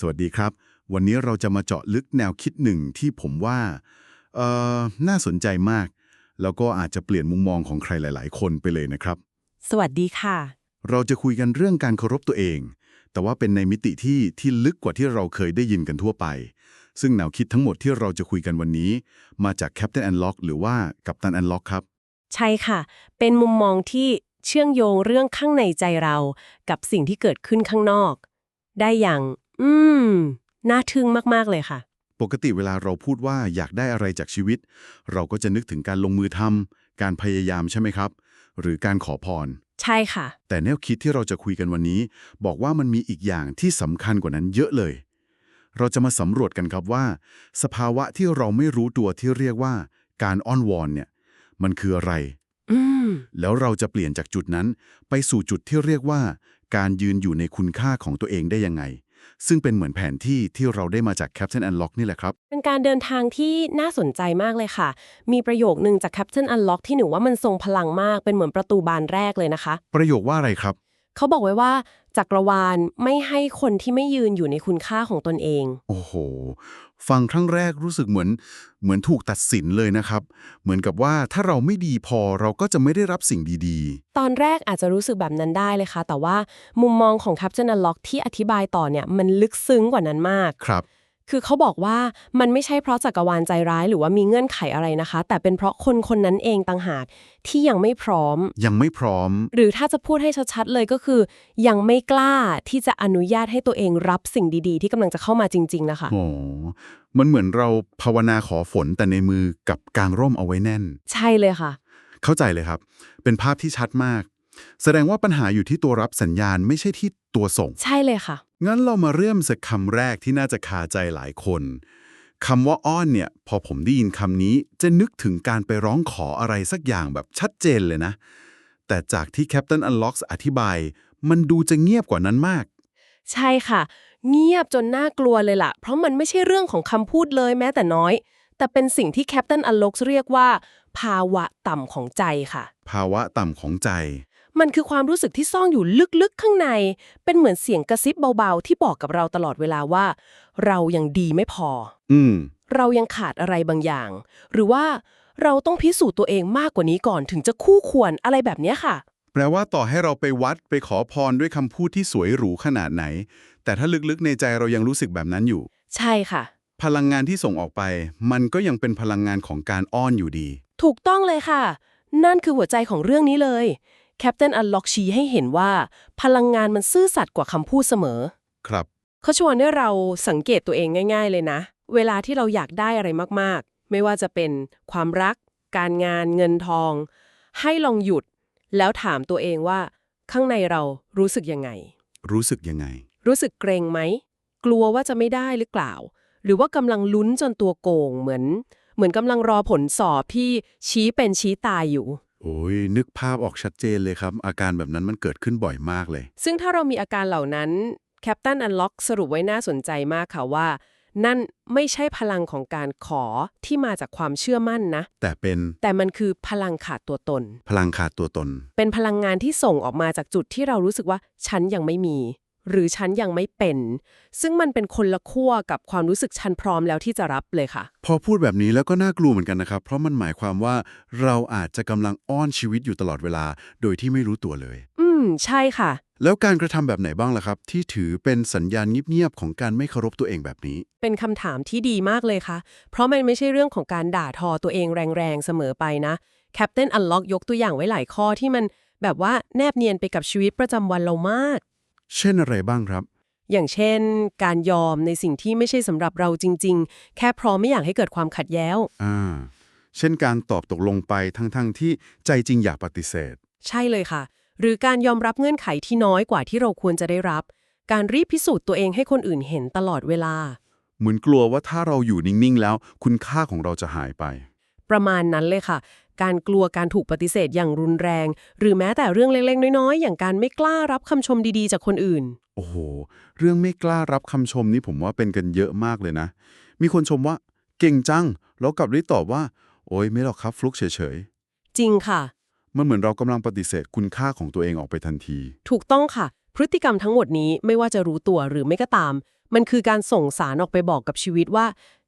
สวัสดีครับ วันนี้เราจะมาเจาะลึกแนวคิดหนึ่งที่ผมว่าเอ่อน่าสนใจมาก แล้วก็อาจจะเปลี่ยนมุมมองของใครหลาย ๆ คนไปเลยนะครับ สวัสดีค่ะ เราจะคุยกันเรื่องการเคารพตัวเอง แต่ว่าเป็นในมิติที่ที่ลึกกว่าที่เราเคยได้ยินกันทั่วไป ซึ่งแนวคิดทั้งหมดที่เราจะคุยกันวันนี้ มาจาก Captain Unlock หรือว่ากัปตัน Unlock ครับ ใช่ค่ะ เป็นมุมมองที่เชื่องโยงเรื่องข้างในใจเรา กับสิ่งที่เกิดขึ้นข้างนอก ได้อย่าง อืม น่าทึ่งมาก ๆ เลยค่ะ ปกติเวลาเราพูดว่าอยากได้อะไรจากชีวิต เราก็จะนึกถึงการลงมือทำการพยายามใช่ไหมครับ หรือการขอพร ใช่ค่ะ แต่แนวคิดที่เราจะคุยกันวันนี้ บอกว่ามันมีอีกอย่างที่สำคัญกว่านั้นเยอะเลย เราจะมาสำรวจกันครับว่า สภาวะที่เราไม่รู้ตัวที่เรียกว่า การอ้อนวอนเนี่ย มันคืออะไร อืม แล้วเราจะเปลี่ยนจากจุดนั้น ไปสู่จุดที่เรียกว่า การยืนอยู่ในคุณค่าของตัวเองได้ยังไง ซึ่งเป็นเหมือนแผนที่ที่เราได้มาจาก Captain Unlock นี่แหละครับ เป็นการเดินทางที่น่าสนใจมากเลยค่ะ มีประโยคนึงจาก Captain Unlock ที่หนูว่ามันทรงพลังมากเป็นเหมือนประตูบานแรกเลยนะคะ ประโยคว่าอะไรครับ เขาบอกไว้ว่าจักรวาลไม่ให้คนที่ไม่ยืนอยู่ในคุณค่าของตนเอง โอ้โห ฟังครั้งแรกรู้สึกเหมือน เหมือนถูกตัดสินเลยนะครับ เหมือนกับว่าถ้าเราไม่ดีพอเราก็จะไม่ได้รับสิ่งดีตอนแรกอาจจะรู้สึกแบบนั้นได้เลยค่ะ แต่ว่ามุมมองของ Captain Unlock ที่อธิบายต่อเนี่ยมันลึกซึ้งกว่านั้นมากๆครับ คือเขาบอกว่ามันไม่ใช่เพราะจักรวาลใจร้ายหรือว่ามีเงื่อนไขอะไรนะคะ แต่เป็นเพราะคนคนนั้นเองต่างหากที่ยังไม่พร้อม ยังไม่พร้อม หรือถ้าจะพูดให้ชัดๆเลยก็คือ ยังไม่กล้าที่จะอนุญาตให้ตัวเองรับสิ่งดีๆ ที่กำลังจะเข้ามาจริง ๆ นะคะโอ้มันเหมือนเราภาวนาขอฝนแต่ในมือกับกางร่มเอาไว้แน่น ใช่เลยค่ะ เข้าใจเลยครับ เป็นภาพที่ชัดมาก แสดงว่าปัญหาอยู่ที่ตัวรับสัญญาณไม่ใช่ที่ตัวส่ง ใช่เลยค่ะ งั้นเรามาเริ่มจากคำแรกที่น่าจะคาใจหลายคนคำว่าอ้อนเนี่ย พอผมได้ยินคำนี้จะนึกถึงการไปร้องขออะไรสักอย่างแบบชัดเจนเลยนะ แต่จากที่ Captain Unlocks อธิบาย มันดูจะเงียบกว่านั้นมาก ใช่ค่ะ เงียบจนน่ากลัวเลยล่ะ เพราะมันไม่ใช่เรื่องของคำพูดเลยแม้แต่น้อย แต่เป็นสิ่งที่แคป t ตันอ l ล็อกเรียกว่า ภาวะต่ำของใจค่ะ ภาวะต่ำของใจ มันคือความรู้สึกที่ซ่อนอยู่ลึกๆข้างใน เป็นเหมือนเสียงกระซิบเบาๆ ที่บอกกับเราตลอดเวลาว่า เรายังดีไม่พอ อืม เรายังขาดอะไรบางอย่าง หรือว่าเราต้องพิสูจน์ตัวเองมากกว่านี้ก่อนถึงจะคู่ควรอะไรแบบเนี้ยค่ะ แปลว่าต่อให้เราไปวัดไปขอพรด้วยคำพูดที่สวยหรูขนาดไหน แต่ถ้าลึกๆในใจเรายังรู้สึกแบบนั้นอยู่ ใช่ค่ะ พลังงานที่ส่งออกไป มันก็ยังเป็นพลังงานของการอ้อนอยู่ดี ถูกต้องเลยค่ะ นั่นคือหัวใจของเรื่องนี้เลย แคป t ตันอ l ล็อกชี้ให้เห็นว่า พลังงานมันซื่อสัตย์กว่าคำพูดเสมอ ครับ เขาชวนให้เราสังเกตตัวเองง่าย ๆ เลยนะ เวลาที่เราอยากได้อะไรมากๆ ไม่ว่าจะเป็นความรัก การงานเงินทอง ให้ลองหยุด แล้วถามตัวเองว่า ข้างในเรารู้สึกยังไง รู้สึกยังไง รู้สึกเกรงไหม กลัวว่าจะไม่ได้หรือเปล่า หรือว่ากำลังลุ้นจนตัวโกงเหมือน เหมือนกำลังรอผลสอบที่ชี้เป็นชี้ตายอยู่ โอ้ยนึกภาพออกชัดเจนเลยครับ อาการแบบนั้นมันเกิดขึ้นบ่อยมากเลย ซึ่งถ้าเรามีอาการเหล่านั้นแคปตันอันล็อกสรุปไว้น่าสนใจมากค่ะว่า นั่นไม่ใช่พลังของการขอที่มาจากความเชื่อมั่นนะ แต่เป็นแต่มันคือพลังขาดตัวตน พลังขาดตัวตน เป็นพลังงานที่ส่งออกมาจากจุดที่เรารู้สึกว่าฉันยังไม่มี หรือฉันยังไม่เป็น ซึ่งมันเป็นคนละขั้วกับความรู้สึกฉันพร้อมแล้วที่จะรับเลยค่ะ พอพูดแบบนี้แล้วก็น่ากลัวเหมือนกันนะครับ เพราะมันหมายความว่าเราอาจจะกำลังอ้อนชีวิตอยู่ตลอดเวลา โดยที่ไม่รู้ตัวเลย อืม ใช่ค่ะ แล้วการกระทำแบบไหนบ้างล่ะครับ ที่ถือเป็นสัญญาณเงียบๆของการไม่เคารพตัวเองแบบนี้ เป็นคำถามที่ดีมากเลยค่ะ เพราะมันไม่ใช่เรื่องของการด่าทอตัวเองแรงๆเสมอไปนะแคป t ตันอันล็อกยกตัวอย่างไว้หลายข้อที่มันแบบว่าแนบเนียนไปกับชีวิตประจำวันเรามาก เช่นอะไรบ้างครับ อย่างเช่น การยอมในสิ่งที่ไม่ใช่สำหรับเราจริง ๆ แค่เพราะไม่อยากให้เกิดความขัดแย้งอ่าเช่นการตอบตกลงไปทั้งๆที่ใจจริงอยากปฏิเสธ ใช่เลยค่ะ หรือการยอมรับเงื่อนไขที่น้อยกว่าที่เราควรจะได้รับ การรีบพิสูจน์ตัวเองให้คนอื่นเห็นตลอดเวลา เหมือนกลัวว่าถ้าเราอยู่นิ่งๆ แล้ว คุณค่าของเราจะหายไป ประมาณนั้นเลยค่ะ การกลัวการถูกปฏิเสธอย่างรุนแรง หรือแม้แต่เรื่องเล็กๆ น้อยๆ อย่างการไม่กล้ารับคำชมดีๆ จากคนอื่น โอ้โห เรื่องไม่กล้ารับคำชมนี่ผมว่าเป็นกันเยอะมากเลยนะ มีคนชมว่า เก่งจัง แล้วกลับได้ตอบว่า โอ้ยไม่หรอกครับฟลุกเฉยจริงค่ะๆมันเหมือนเรากำลังปฏิเสธคุณค่าของตัวเองออกไปทันที ถูกต้องค่ะ พฤติกรรมทั้งหมดนี้ไม่ว่าจะรู้ตัวหรือไม่ก็ตาม มันคือการส่งสารออกไปบอกกับชีวิตว่า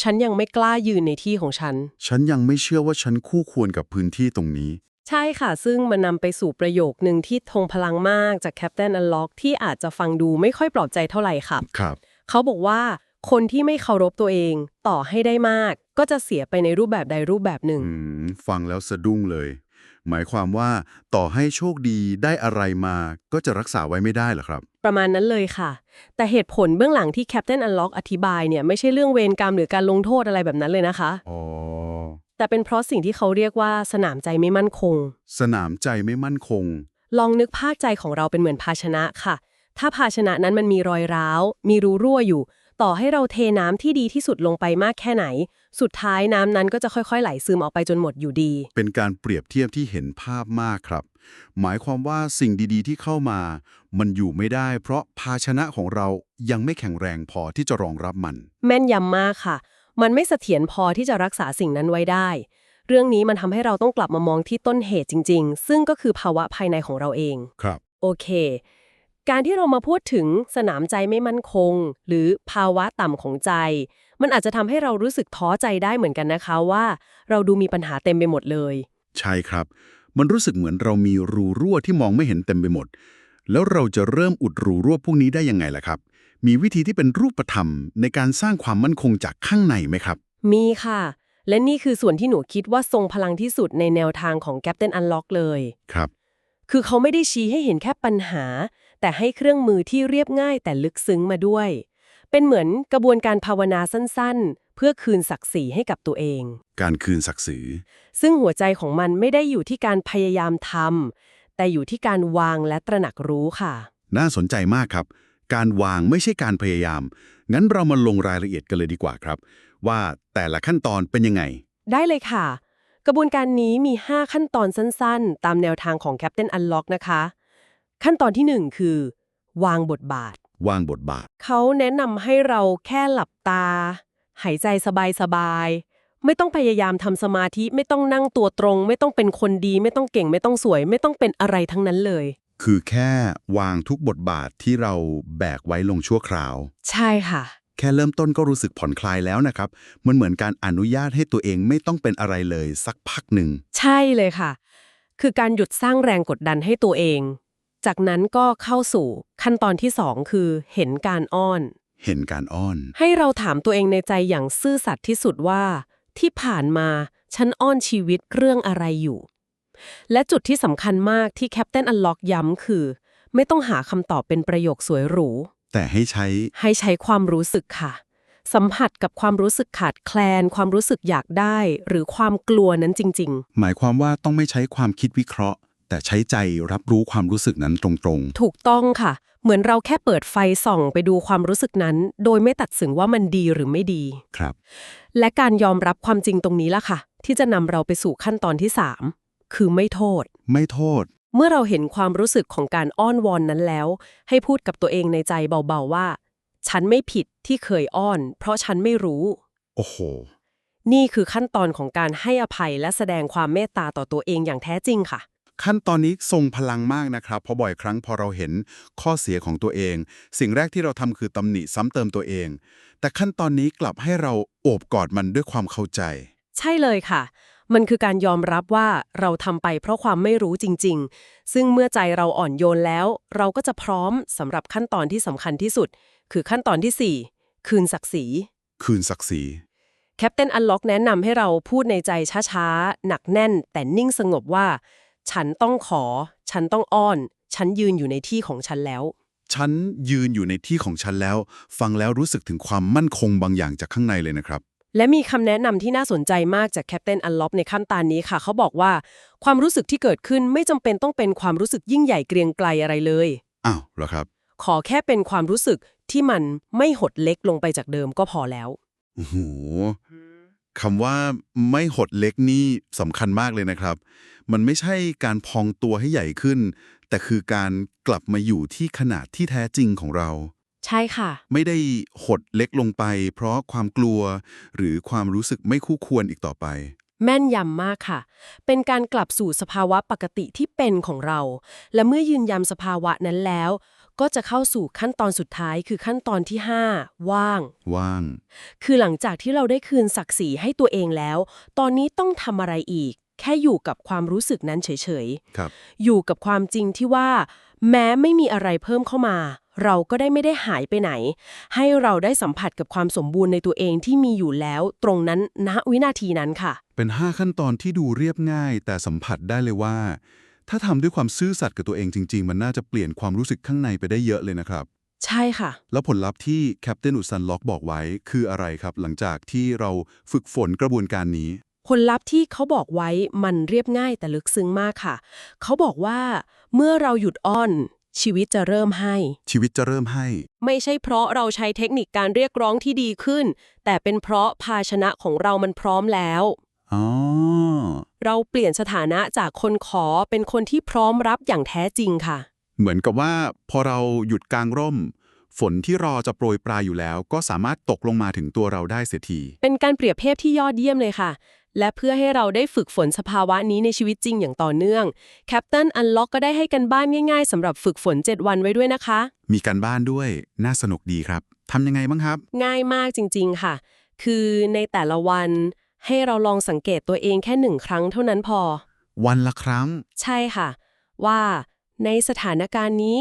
ฉันยังไม่กล้ายืนในที่ของฉัน ฉันยังไม่เชื่อว่าฉันคู่ควรกับพื้นที่ตรงนี้ ใช่ค่ะ ซึ่งมันนำไปสู่ประโยคนึงที่ทงพลังมากจากแคป t นอันล็อกที่อาจจะฟังดูไม่ค่อยปลอบใจเท่าไหร่ค่ะครับ เขาบอกว่าคนที่ไม่เคารพตัวเองต่อให้ได้มาก ก็จะเสียไปในรูปแบบใดรูปแบบหนึ่ง อืมฟังแล้วสะดุ้งเลย หมายความว่าต่อให้โชคดีได้อะไรมาก็จะรักษาไว้ไม่ได้เหรอครับ ประมาณนั้นเลยค่ะ แต่เหตุผลเบื้องหลังที่แคป t นอันล็อกอธิบายเนี่ยไม่ใช่เรื่องเวรกรรมหรือการลงโทษอะไรแบบนั้นเลยนะคะอ๋อแต่เป็นเพราะสิ่งที่เขาเรียกว่าสนามใจไม่มั่นคง สนามใจไม่มั่นคง ลองนึกภาคใจของเราเป็นเหมือนภาชนะค่ะ ถ้าภาชนะนั้นมันมีรอยร้าว มีรูรั่วอยู่ ต่อให้เราเทน้ำที่ดีที่สุดลงไปมากแค่ไหน สุดท้ายน้ำนั้นก็จะค่อยๆ ไหลซึมออกไปจนหมดอยู่ดี เป็นการเปรียบเทียบที่เห็นภาพมากครับ หมายความว่าสิ่งดีๆ ที่เข้ามา มันอยู่ไม่ได้ เพราะภาชนะของเรายังไม่แข็งแรงพอที่จะรองรับมัน แม่นยำมากค่ะ มันไม่เสถียรพอที่จะรักษาสิ่งนั้นไว้ได้ เรื่องนี้มันทำให้เราต้องกลับมามองที่ต้นเหตุจริง ๆ ซึ่งก็คือภาวะภายในของเราเอง ครับ โอเค การที่เรามาพูดถึงสนามใจไม่มั่นคง หรือภาวะต่ำของใจ มันอาจจะทำให้เรารู้สึกท้อใจได้เหมือนกันนะคะว่า เราดูมีปัญหาเต็มไปหมดเลย ใช่ครับ มันรู้สึกเหมือนเรามีรูรั่วที่มองไม่เห็นเต็มไปหมด แล้วเราจะเริ่มอุดรูรั่วพวกนี้ได้ยังไงล่ะครับ มีวิธีที่เป็นรูปธรรม ในการสร้างความมั่นคงจากข้างในไหมครับ มีค่ะ และนี่คือส่วนที่หนูคิดว่าทรงพลังที่สุดในแนวทางของ Captain Unlock เลย ครับ คือเขาไม่ได้ชี้ให้เห็นแค่ปัญหา แต่ให้เครื่องมือที่เรียบง่ายแต่ลึกซึ้งมาด้วย เป็นเหมือนกระบวนการภาวนาสั้นๆ เพื่อคืนศักดิ์ศรีให้กับตัวเอง การคืนศักดิ์ศรี ซึ่งหัวใจของมันไม่ได้อยู่ที่การพยายามทำแต่อยู่ที่การวางและตระหนักรู้ค่ะ น่าสนใจมากครับ การวางไม่ใช่การพยายาม งั้นเรามาลงรายละเอียดกันเลยดีกว่าครับ ว่าแต่ละขั้นตอนเป็นยังไง ได้เลยค่ะ กระบวนการนี้มี 5 ขั้นตอนสั้นๆ ตามแนวทางของ Captain Unlock นะคะ ขั้นตอนที่ 1 คือ วางบทบาท วางบทบาท เขาแนะนำให้เราแค่หลับตา หายใจสบายๆ ไม่ต้องพยายามทำสมาธิไม่ต้องนั่งตัวตรง ไม่ต้องเป็นคนดี ไม่ต้องเก่งไม่ต้องสวย ไม่ต้องเป็นอะไรทั้งนั้นเลย คือแค่วางทุกบทบาทที่เราแบกไว้ลงชั่วคราว ใช่ค่ะ แค่เริ่มต้นก็รู้สึกผ่อนคลายแล้วนะครับ มันเหมือนการอนุญาตให้ตัวเองไม่ต้องเป็นอะไรเลย สักพักหนึ่ง ใช่เลยค่ะ คือการหยุดสร้างแรงกดดันให้ตัวเอง จากนั้นก็เข้าสู่ขั้นตอนที่ 2 คือเห็นการอ้อน เห็นการอ้อน ให้เราถามตัวเองในใจอย่างซื่อสัตย์ที่สุดว่า ที่ผ่านมาฉันอ้อนชีวิตเรื่องอะไรอยู่ และจุดที่สำคัญมากที่แคปเ t นอันล็อกย้ำคือ ไม่ต้องหาคำตอบเป็นประโยคสวยหรู แต่ให้ใช้ให้ใช้ความรู้สึกค่ะ สัมผัสกับความรู้สึกขาดแคลน ความรู้สึกอยากได้ หรือความกลัวนั้นจริงหมายความว่าต้องไม่ใช้ความคิดวิเคราะห์ แต่ใช้ใจรับรู้ความรู้สึกนั้นตรงๆ ถูกต้องค่ะ เหมือนเราแค่เปิดไฟส่องไปดูความรู้สึกนั้น โดยไม่ตัดสินว่ามันดีหรือไม่ดีๆครับ และการยอมรับความจริงตรงนี้ล่ะค่ะ ที่จะนำเราไปสู่ขั้นตอนที่ 3 คือไม่โทษ ไม่โทษ เมื่อเราเห็นความรู้สึกของการอ้อนวอนนั้นแล้ว ให้พูดกับตัวเองในใจเบาๆว่า ฉันไม่ผิดที่เคยอ้อน เพราะฉันไม่รู้ โอ้โห นี่คือขั้นตอนของการให้อภัยและแสดงความเมตตาต่อตัวเองอย่างแท้จริงค่ะ ขั้นตอนนี้ทรงพลังมากนะครับเพราะบ่อยครั้งพอเราเห็นข้อเสียของตัวเอง สิ่งแรกที่เราทำคือตำหนิซ้ำเติมตัวเอง แต่ขั้นตอนนี้กลับให้เราโอบกอดมันด้วยความเข้าใจ ใช่เลยค่ะ มันคือการยอมรับว่าเราทำไปเพราะความไม่รู้จริง ๆ ซึ่งเมื่อใจเราอ่อนโยนแล้ว เราก็จะพร้อมสำหรับขั้นตอนที่สำคัญที่สุด คือขั้นตอนทีสี่4 คืนศักดิ์ศรี คืนศักดิ์ศรีแคปเ t นอันล็อกแนะนำให้เราพูดในใจช้าๆ หนักแน่นแต่นิ่งสงบว่า ฉันต้องขอ ฉันต้องอ้อน ฉันยืนอยู่ในที่ของฉันแล้ว ฉันยืนอยู่ในที่ของฉันแล้ว ฟังแล้วรู้สึกถึงความมั่นคงบางอย่างจากข้างในเลยนะครับ และมีคำแนะนำที่น่าสนใจมากจากแคปเ t นอันล็อกในขั้นตอนนี้ค่ะ เขาบอกว่าความรู้สึกที่เกิดขึ้นไม่จำเป็นต้องเป็นความรู้สึกยิ่งใหญ่เกรียงไกลอะไรเลยอ้าวเหรอครับ ขอแค่เป็นความรู้สึกที่มันไม่หดเล็กลงไปจากเดิมก็พอแล้วโอ้โห คำว่าไม่หดเล็กนี่สำคัญมากเลยนะครับ มันไม่ใช่การพองตัวให้ใหญ่ขึ้น แต่คือการกลับมาอยู่ที่ขนาดที่แท้จริงของเรา ใช่ค่ะ ไม่ได้หดเล็กลงไป เพราะความกลัว หรือความรู้สึกไม่คู่ควรอีกต่อไป แม่นยำมากค่ะ เป็นการกลับสู่สภาวะปกติที่เป็นของเรา และเมื่อยืนยันสภาวะนั้นแล้ว ก็จะเข้าสู่ขั้นตอนสุดท้ายคือขั้นตอนที่ 5 ว่าง ว่าง คือหลังจากที่เราได้คืนศักดิ์ศรีให้ตัวเองแล้ว ตอนนี้ต้องทำอะไรอีก แค่อยู่กับความรู้สึกนั้นเฉยครับๆอยู่กับความจริงที่ว่า แม้ไม่มีอะไรเพิ่มเข้ามา เราก็ได้ไม่ได้หายไปไหน ให้เราได้สัมผัสกับความสมบูรณ์ในตัวเองที่มีอยู่แล้ว ตรงนั้นณวินาทีนั้นค่ะ เป็น 5 ขั้นตอนที่ดูเรียบง่าย แต่สัมผัสได้เลยว่า ถ้าทำด้วยความซื่อสัตย์กับตัวเองจริง ๆ มันน่าจะเปลี่ยนความรู้สึกข้างในไปได้เยอะเลยนะครับ ใช่ค่ะ แล้วผลลัพธ์ที่แคปเตนอุสันล็อกบอกไว้คืออะไรครับ หลังจากที่เราฝึกฝนกระบวนการนี้ ผลลัพธ์ที่เขาบอกไว้มันเรียบง่ายแต่ลึกซึ้งมากค่ะ เขาบอกว่าเมื่อเราหยุดอ้อน ชีวิตจะเริ่มให้ ชีวิตจะเริ่มให้ ไม่ใช่เพราะเราใช้เทคนิคการเรียกร้องที่ดีขึ้น แต่เป็นเพราะภาชนะของเรามันพร้อมแล้ว อ๋อ เราเปลี่ยนสถานะจากคนขอเป็นคนที่พร้อมรับอย่างแท้จริงค่ะ เหมือนกับว่าพอเราหยุดกลางร่ม ฝนที่รอจะโปรยปลายอยู่แล้ว ก็สามารถตกลงมาถึงตัวเราได้เสียที เป็นการเปรียบเทียบที่ยอดเยี่ยมเลยค่ะ และเพื่อให้เราได้ฝึกฝนสภาวะนี้ในชีวิตจริงอย่างต่อเนื่องแคปตันอันล็อกก็ได้ให้กันบ้านง่ายๆสำหรับฝึกฝน 7 วันไว้ด้วยนะคะ มีการบ้านด้วย น่าสนุกดีครับทำยังไงบ้างครับ ง่ายมากจริง ๆ ค่ะ คือในแต่ละวัน ให้เราลองสังเกตตัวเองแค่หนึ่งครั้งเท่านั้นพอ วันละครั้ง ใช่ค่ะ ว่าในสถานการณ์นี้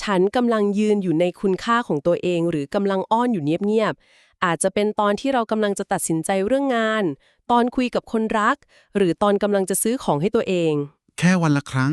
ฉันกำลังยืนอยู่ในคุณค่าของตัวเอง หรือกำลังอ้อนอยู่เงียบๆอาจจะเป็นตอนที่เรากำลังจะตัดสินใจเรื่องงาน ตอนคุยกับคนรัก หรือตอนกำลังจะซื้อของให้ตัวเอง แค่วันละครั้ง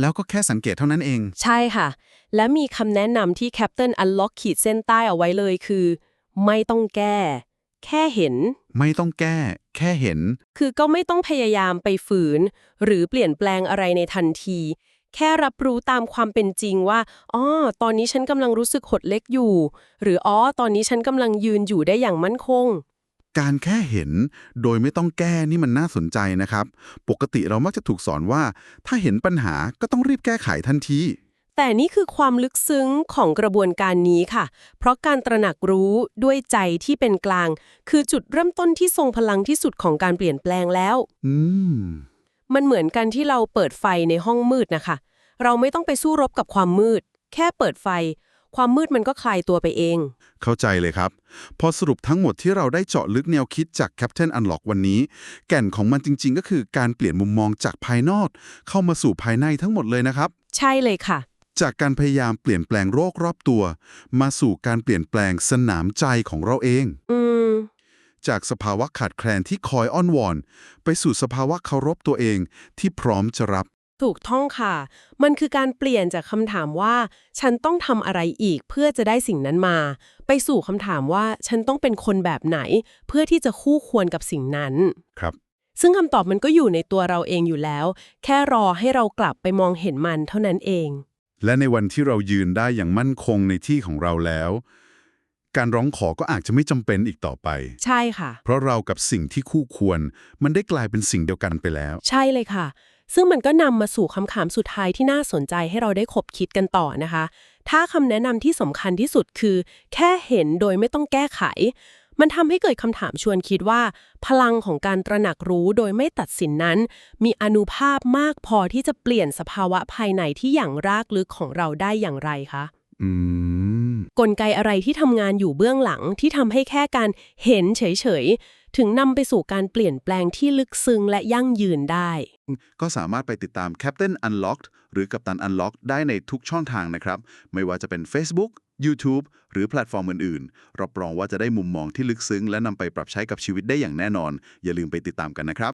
แล้วก็แค่สังเกตเท่านั้นเอง ใช่ค่ะ และมีคำแนะนำที่แคปเต n นอันล็อกขีดเส้นใต้เอาไว้เลยคือ ไม่ต้องแก้ แค่เห็น ไม่ต้องแก้ แค่เห็น คือก็ไม่ต้องพยายามไปฝืน หรือเปลี่ยนแปลงอะไรในทันที แค่รับรู้ตามความเป็นจริงว่าอ๋อตอนนี้ฉันกำลังรู้สึกหดเล็กอยู่ หรืออ๋อตอนนี้ฉันกำลังยืนอยู่ได้อย่างมั่นคง การแค่เห็น โดยไม่ต้องแก้นี่มันน่าสนใจนะครับ ปกติเรามักจะถูกสอนว่า ถ้าเห็นปัญหาก็ต้องรีบแก้ไขทันที แต่นี่คือความลึกซึ้งของกระบวนการนี้ค่ะ เพราะการตระหนักรู้ด้วยใจที่เป็นกลาง คือจุดเริ่มต้นที่ทรงพลังที่สุดของการเปลี่ยนแปลงแล้ว อืม มันเหมือนกันที่เราเปิดไฟในห้องมืดนะคะ เราไม่ต้องไปสู้รบกับความมืด แค่เปิดไฟ ความมืดมันก็คลายตัวไปเอง เข้าใจเลยครับ พอสรุปทั้งหมดที่เราได้เจาะลึกแนวคิดจาก Captain Unlock วันนี้ แก่นของมันจริง ๆ ก็คือการเปลี่ยนมุมมองจากภายนอก เข้ามาสู่ภายในทั้งหมดเลยนะครับ ใช่เลยค่ะ จากการพยายามเปลี่ยนแปลงโรครอบตัว มาสู่การเปลี่ยนแปลงสนามใจของเราเองอืมจากสภาวะขาดแคลนที่คอยอ้อนวอน ไปสู่สภาวะเคารพตัวเองที่พร้อมจะรับ ถูกท่องค่ะ มันคือการเปลี่ยนจากคำถามว่า ฉันต้องทำอะไรอีกเพื่อจะได้สิ่งนั้นมา ไปสู่คำถามว่าฉันต้องเป็นคนแบบไหน เพื่อที่จะคู่ควรกับสิ่งนั้น ครับ ซึ่งคำตอบมันก็อยู่ในตัวเราเองอยู่แล้ว แค่รอให้เรากลับไปมองเห็นมันเท่านั้นเอง และในวันที่เรายืนได้อย่างมั่นคงในที่ของเราแล้ว การร้องขอก็อาจจะไม่จำเป็นอีกต่อไป ใช่ค่ะ เพราะเรากับสิ่งที่คู่ควร มันได้กลายเป็นสิ่งเดียวกันไปแล้ว ใช่เลยค่ะ ซึ่งมันก็นำมาสู่คำถามสุดท้ายที่น่าสนใจให้เราได้คบคิดกันต่อนะคะ ถ้าคำแนะนำที่สำคัญที่สุดคือ แค่เห็นโดยไม่ต้องแก้ไข มันทำให้เกิดคำถามชวนคิดว่า พลังของการตระหนักรู้โดยไม่ตัดสินนั้น มีอนุภาพมากพอที่จะเปลี่ยนสภาวะภายในที่อย่างรากลึกของเราได้อย่างไรคะอืมกลไกอะไรที่ทำงานอยู่เบื้องหลังที่ทำให้แค่การเห็นเฉยๆ ถึงนำไปสู่การเปลี่ยนแปลงที่ลึกซึ้งและยั่งยืนได้ ก็สามารถไปติดตาม Captain Unlocked หรือกัปตัน Unlocked ได้ในทุกช่องทางนะครับ ไม่ว่าจะเป็น Facebook YouTube หรือแพลตฟอร์มอื่นๆรับรองว่าจะได้มุมมองที่ลึกซึ้งและนำไปปรับใช้กับชีวิตได้อย่างแน่นอน อย่าลืมไปติดตามกันนะครับ